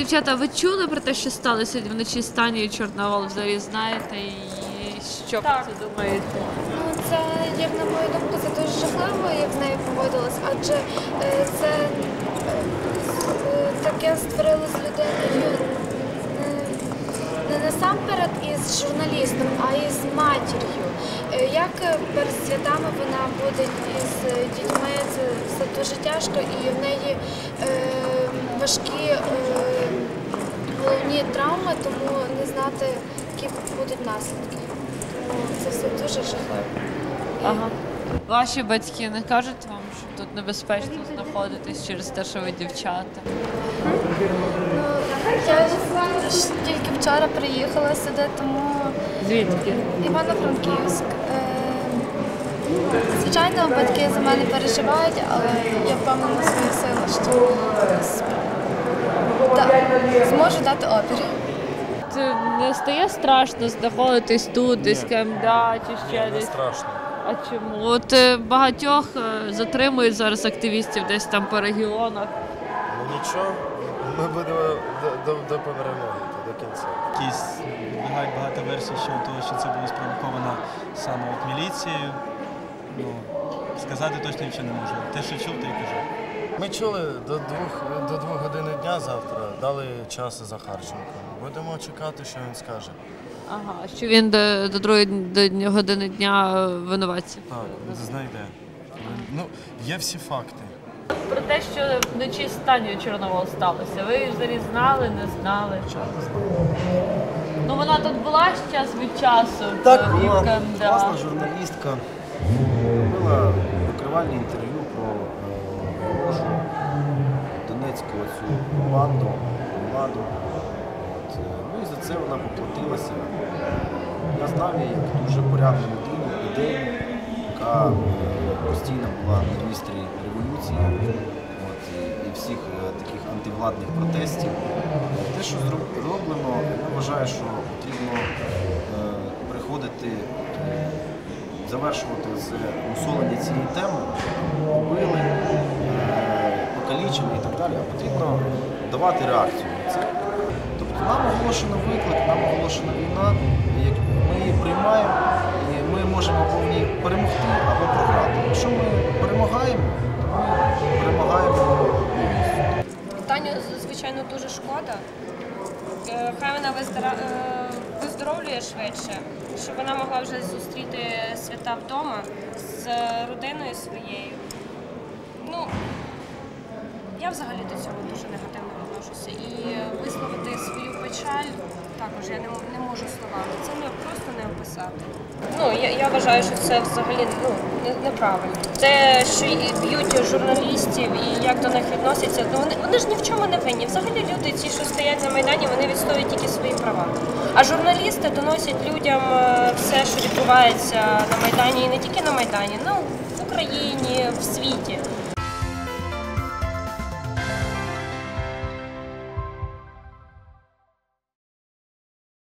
Дівчата, ви чули про те, що сталося вночі з Танією Чорновол? Взагалі знаєте і що про це думаєте? Ну, це, як на мою думку, це дуже жахливо, як з нею поводилось, адже е, це е, таке створило з людиною е, не насамперед із журналістом, а із матір'ю. Е, Як перед святами вона буде із дітьми, це все дуже тяжко, і в неї е, важкі головні травми, тому не знати, які будуть наслідки. Тому це все дуже жахливо. І Ага. Ваші батьки не кажуть вам, що тут небезпечно знаходитись через те, що ви дівчата? Ну, я ж тільки вчора приїхала сюди, тому Звідки? Івано-Франківськ. Е, Звичайно, батьки за мене переживають, але я впевнена в свої сили, що да, зможу дати опір. Це не стає страшно знаходитись тут, десь КМДА чи ще Не десь? страшно. А чому? От е, багатьох е, затримують зараз активістів десь там по регіонах. Ну нічого, ми будемо до, до, до перемоги, до кінця. Якісь бігають багато версій щодо того, що це було спровоковано саме от міліцією. Ну, сказати точно нічого не можу. Те, що чув, те й кажу. Ми чули до двох, до двох години дня завтра, дали час Захарченку. Будемо чекати, що він скаже. Ага, що він до, до другої до години дня е, винуватці. Так, знайде. Ну, є всі факти. Про те, що вночі з Танією Чорновол сталося. Ви взагалі знали, не знали? Ну вона тут була ж час від часу. Так, е, була КМДА. класна журналістка. Робила викривальне інтерв'ю ворожу Донецьку цю банду, владу. От, е, ну і за це вона поплатилася. Я знав її як дуже порядну людину, ідейну, яка постійно була на вістрі революції от, і, всіх е, таких антивладних протестів. Те, що зроб- зроблено, я вважаю, що потрібно е, приходити, завершувати це мусолення цієї теми, потрібно давати реакцію це. Тобто нам оголошено виклик, нам оголошена війна, ми її приймаємо, і ми можемо або в ній перемогти, або програти. Якщо ми перемагаємо, то ми перемагаємо повністю. Таню, звичайно, дуже шкода. Е, Хай вона е, виздоровлює швидше, щоб вона могла вже зустріти свята вдома з родиною своєю. Ну, я взагалі до цього дуже негативно відношуся. І висловити свою печаль також я не, не можу словами. Це не просто не описати. Ну, я, я вважаю, що це взагалі ну, неправильно. Те, що б'ють журналістів і як до них відносяться, ну вони, вони ж ні в чому не винні. Взагалі люди, ті, що стоять на Майдані, вони відстоюють тільки свої права. А журналісти доносять людям е, все, що відбувається на Майдані, і не тільки на Майдані, ну в Україні, в світі.